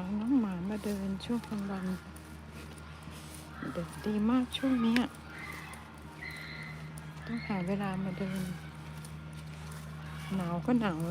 าน้องหมามาเดินช่วงกลางวันเด็กดีมากช่วงนี้ต้องหาเวลามาเดิน หนาวก็หนาว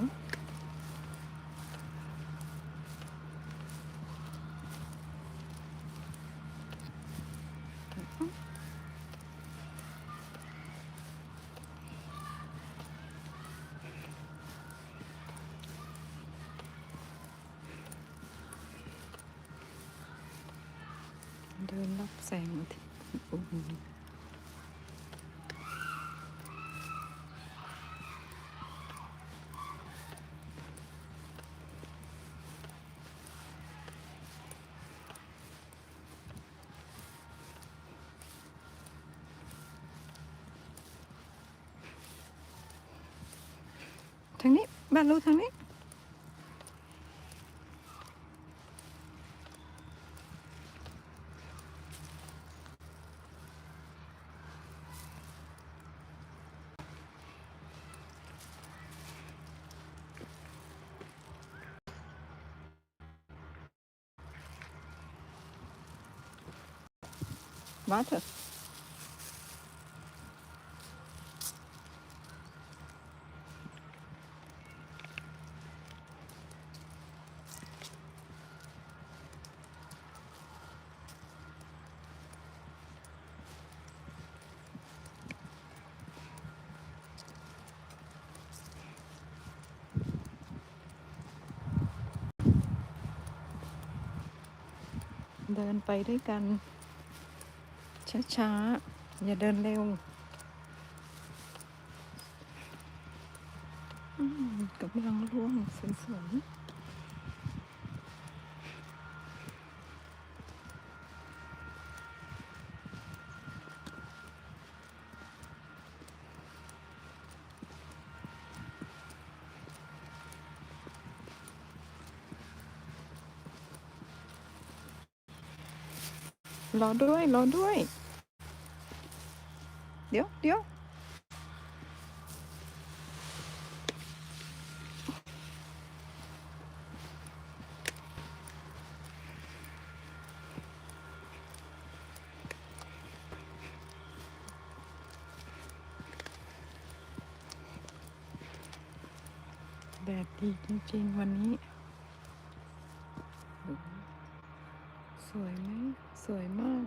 เดินรับแสงอาทิตย์อุ่นทางนี้บ้านรู้ทางนี้ Warte. เดินไปด้วยกัน ช้าๆ อย่าเดินเร็วกำลังร่วงสวยๆรอด้วย รอด้วย เดี๋ยวเดี๋ยวแดดดีจริง ๆ วันนี้โอ้โหสวยไหม สวยมาก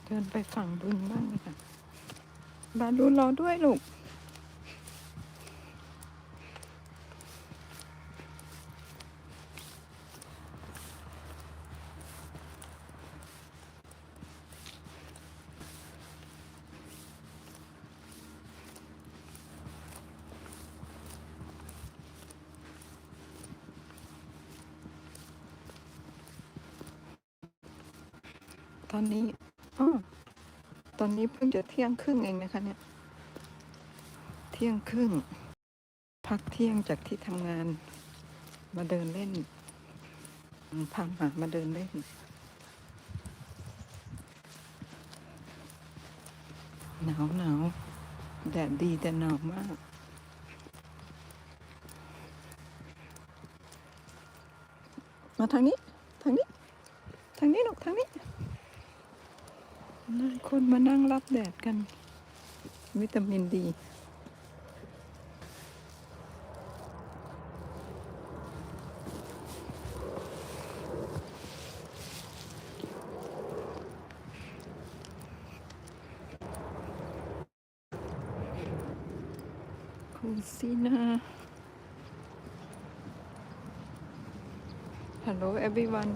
เดินไปฝั่งบึงบ้างเลยค่ะบาลูนรอด้วยลูกตอนนี้ อตอนนี้เพิ่งจะเที่ยงครึ่งเองนะคะ เนี่ย เที่ยงครึ่ง พักเที่ยงจากที่ทำงาน มาเดินเล่น พาหมามาเดินเล่น หนาวหนาวแดดดีแต่หนาวมากมาทางนี้ ทางนี้ ทางนี้ลูกทางนี้ นั่งคนมานั่งรับแดดกัน วิตามินดีคุณซีนา Hello everyone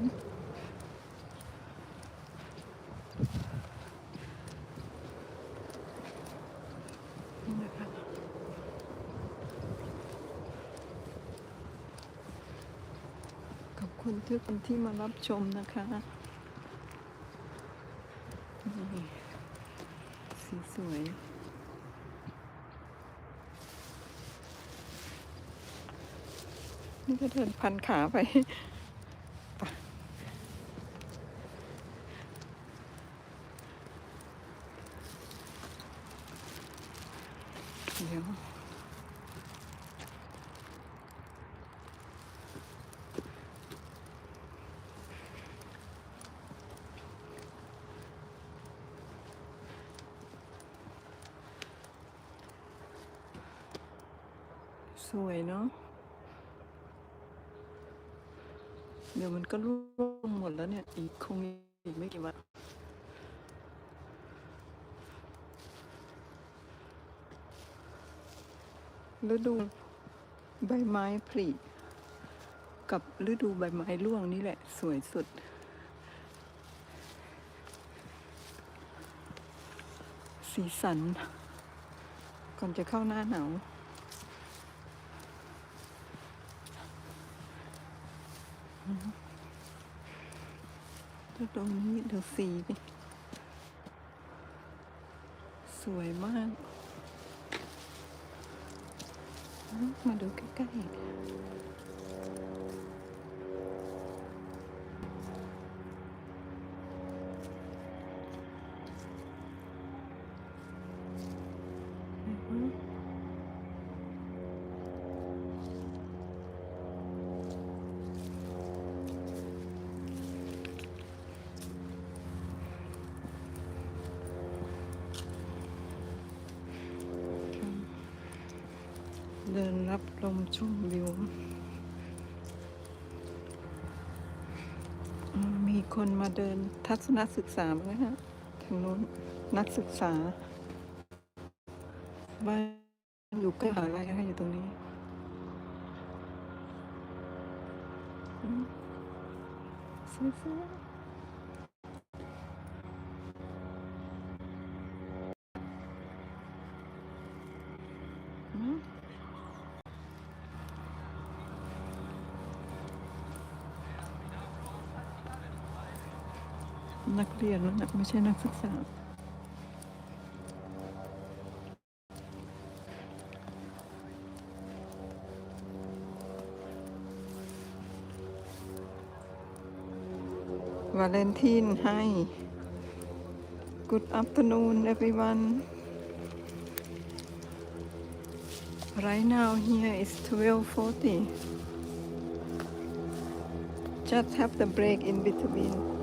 นี่นะคะขอบ คุณทุกคนที่มารับชมนะคะนี่สีสวยนี่ก็เดินพันขาไป เดี๋ยว วยเนาะเดี๋ยวมันก็ร่วงหมดแล้วเนี่ย อีกคงอีกไม่กี่วันฤดูใบไม้ผลิกับฤดูใบไม้ร่วงนี่แหละ สวยสุด สีสัน ก่อนจะเข้าหน้าหนาว แล้ว ตรงนี้เดี๋ยวสีนี่สวยมาก มาดูใกล้ๆ เดินรับลมชมวิว มีคนมาเดินทัศนศึกษาไหมฮะทางนู้นนักศึกษา บ้านอยู่ใกล้หาลัยนะคะอยู่ตรงนี้อืมสวยๆอืม นักเรียนนะไม่ใช่นักศึกษาวาเลนทินให้ Good afternoon everyone Right now here is 12:40 Just have the break in between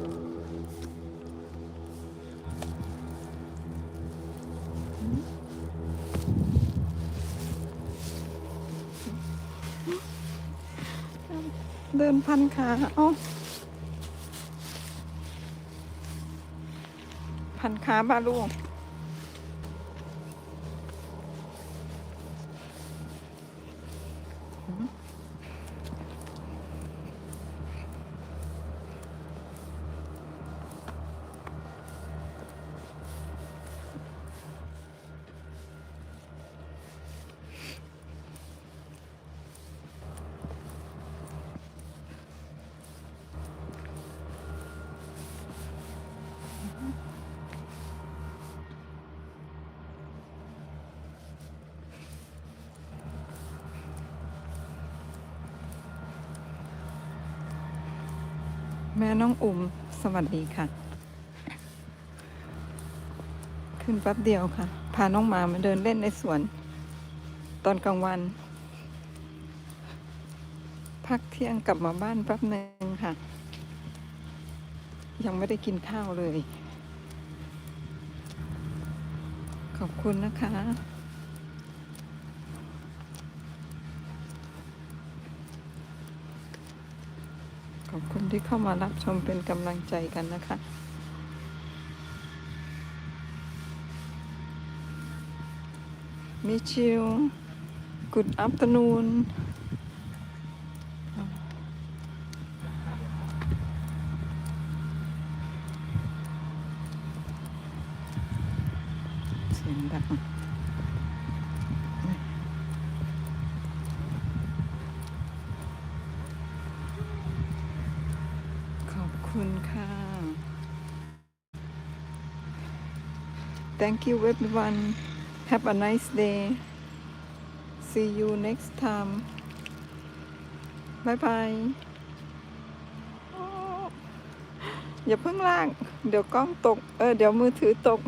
ดินพันขาเอาพันขาบาลูก แม่น้องอุ่มสวัสดีค่ะ ขึ้นแป๊บเดียวค่ะ พาน้องหมามาเดินเล่นในสวน ตอนกลางวัน พักเที่ยงกลับมาบ้านแป๊บหนึ่งค่ะ ยังไม่ได้กินข้าวเลย ขอบคุณนะคะ ขอบคุณที่เข้ามารับชมเป็นกำลังใจกันนะคะ มิชิว Good afternoon เสียงดัง Thank you everyone Have a nice day See you next time Bye bye. อย่าเพิ่งล่าง เดี๋ยวกล้องตก เออ เดี๋ยวมือถือตก